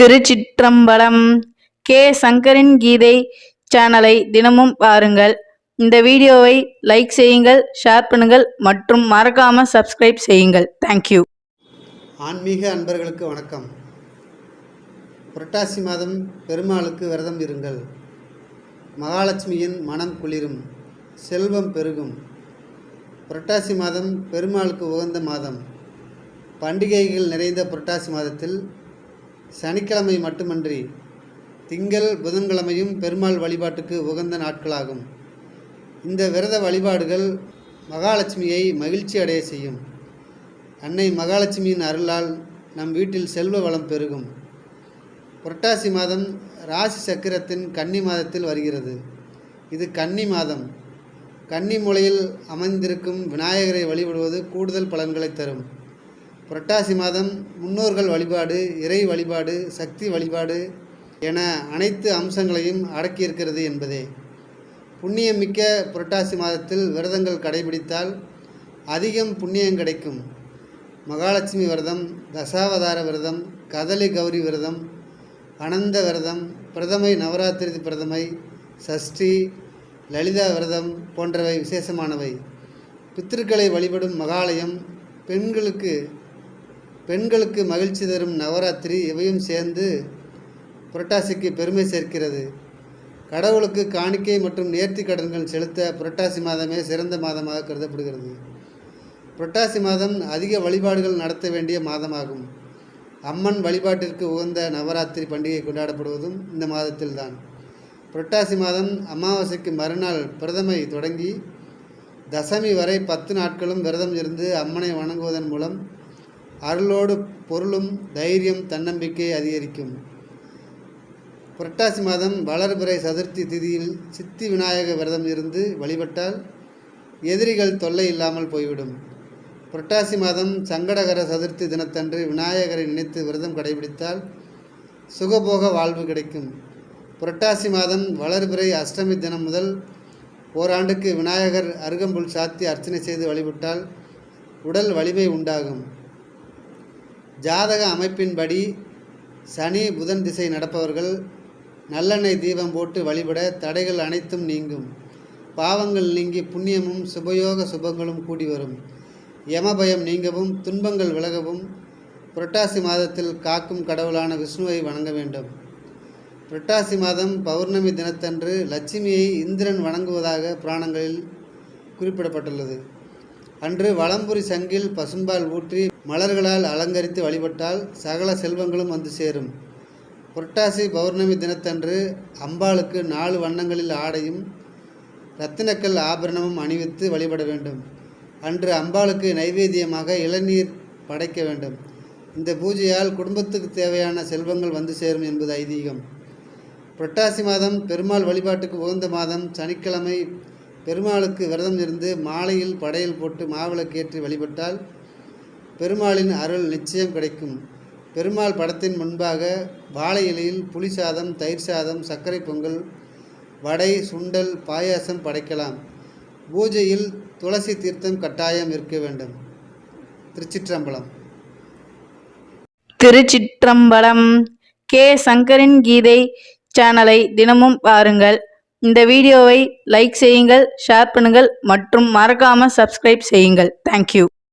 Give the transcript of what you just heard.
திருச்சிற்றம்பலம் K. சங்கரின் கீதை சேனலை தினமும் பாருங்கள். இந்த வீடியோவை லைக் செய்யுங்கள் ஷேர் பண்ணுங்கள் மற்றும் மறக்காம சப்ஸ்கிரைப் செய்யுங்கள். தேங்க்யூ ஆன்மீக அன்பர்களுக்கு வணக்கம். புரட்டாசி மாதம் பெருமாளுக்கு விரதம் இருங்கள். மகாலட்சுமியின் மனம் குளிரும் செல்வம் பெருகும். புரட்டாசி மாதம் பெருமாளுக்கு உகந்த மாதம். பண்டிகைகள் நிறைந்த புரட்டாசி மாதத்தில் சனிக்கிழமை மட்டுமன்றி திங்கள் புதன்கிழமையும் பெருமாள் வழிபாட்டுக்கு உகந்த நாட்களாகும். இந்த விரத வழிபாடுகள் மகாலட்சுமியை மகிழ்ச்சி அடைய செய்யும். அன்னை மகாலட்சுமியின் அருளால் நம் வீட்டில் செல்வ வளம் பெருகும். புரட்டாசி மாதம் ராசி சக்கரத்தின் கன்னி மாதத்தில் வருகிறது. இது கன்னி மாதம். கன்னி மூலையில் அமைந்திருக்கும் விநாயகரை வழிபடுவது கூடுதல் பலன்களை தரும். புரட்டாசி மாதம் முன்னோர்கள் வழிபாடு இறை வழிபாடு சக்தி வழிபாடு என அனைத்து அம்சங்களையும் அடக்கியிருக்கிறது என்பதே. புண்ணியமிக்க புரட்டாசி மாதத்தில் விரதங்கள் கடைபிடித்தால் அதிகம் புண்ணியம் கிடைக்கும். மகாலட்சுமி விரதம் தசாவதார விரதம் கதலி கௌரி விரதம் அனந்த விரதம் பிரதமை நவராத்திரி பிரதமை சஷ்டி லலிதா விரதம் போன்றவை விசேஷமானவை. பித்திருக்களை வழிபடும் மகாலயம் பெண்களுக்கு பெண்களுக்கு மகிழ்ச்சி தரும் நவராத்திரி இவையும் சேர்ந்து புரட்டாசிக்கு பெருமை சேர்க்கிறது. கடவுளுக்கு காணிக்கை மற்றும் நேர்த்தி கடன்கள் செலுத்த புரட்டாசி மாதமே சிறந்த மாதமாக கருதப்படுகிறது. புரட்டாசி மாதம் அதிக வழிபாடுகள் நடத்த வேண்டிய மாதமாகும். அம்மன் வழிபாட்டிற்கு உகந்த நவராத்திரி பண்டிகை கொண்டாடப்படுவதும் இந்த மாதத்தில்தான். புரட்டாசி மாதம் அமாவாசைக்கு மறுநாள் பிரதமை தொடங்கி தசமி வரை பத்து நாட்களும் விரதம் இருந்து அம்மனை வணங்குவதன் மூலம் அருளோடு பொருளும் தைரியம் தன்னம்பிக்கை அதிகரிக்கும். புரட்டாசி மாதம் வளர்பிறை சதுர்த்தி திதியில் சித்தி விநாயக விரதம் இருந்து வழிபட்டால் எதிரிகள் தொல்லை இல்லாமல் போய்விடும். புரட்டாசி மாதம் சங்கடகர சதுர்த்தி தினத்தன்று விநாயகரை நினைத்து விரதம் கடைபிடித்தால் சுகபோக வாழ்வு கிடைக்கும். புரட்டாசி மாதம் வளர்பிறை அஷ்டமி தினம் முதல் ஓராண்டுக்கு விநாயகர் அருகம்புல் சாத்தி அர்ச்சனை செய்து வழிபட்டால் உடல் வலிமை உண்டாகும். ஜாதக அமைப்பின்படி சனி புதன் திசை நடப்பவர்கள் நல்லெண்ணெய் தீபம் போட்டு வழிபட தடைகள் அனைத்தும் நீங்கும். பாவங்கள் நீங்கி புண்ணியமும் சுபயோக சுபங்களும் கூடி வரும். யமபயம் நீங்கவும் துன்பங்கள் விலகவும் புரட்டாசி மாதத்தில் காக்கும் கடவுளான விஷ்ணுவை வணங்க வேண்டும். புரட்டாசி மாதம் பௌர்ணமி தினத்தன்று லட்சுமியை இந்திரன் வணங்குவதாக புராணங்களில் குறிப்பிடப்பட்டுள்ளது. அன்று வலம்புரி சங்கில் பசும்பால் ஊற்றி மலர்களால் அலங்கரித்து வழிபட்டால் சகல செல்வங்களும் வந்து சேரும். புரட்டாசி பௌர்ணமி தினத்தன்று அம்பாளுக்கு நாலு வண்ணங்களில் ஆடையும் ரத்தினக்கல் ஆபரணமும் அணிவித்து வழிபட வேண்டும். அன்று அம்பாளுக்கு நைவேத்தியமாக இளநீர் படைக்க வேண்டும். இந்த பூஜையால் குடும்பத்துக்கு தேவையான செல்வங்கள் வந்து சேரும் என்பது ஐதீகம். புரட்டாசி மாதம் பெருமாள் வழிபாட்டுக்கு உகந்த மாதம் சனிக்கிழமை பெருமாளுக்கு விரதம் இருந்து மாலையில் படையல் போட்டு மாவிளக்கேற்றி வழிபட்டால் பெருமாளின் அருள் நிச்சயம் கிடைக்கும். பெருமாள் படத்தின் முன்பாக வாழை இலையில் புளி சாதம் தயிர் சாதம் சர்க்கரை பொங்கல் வடை சுண்டல் பாயாசம் படைக்கலாம். பூஜையில் துளசி தீர்த்தம் கட்டாயம் இருக்க வேண்டும். திருச்சிற்றம்பலம். திருச்சிற்றம்பலம். கே. சங்கரின் கீதை சேனலை தினமும் பாருங்கள். இந்த வீடியோவை லைக் செய்யுங்கள் ஷேர் பண்ணுங்கள் மற்றும் மறக்காமல் சப்ஸ்கிரைப் செய்யுங்கள். தேங்க்யூ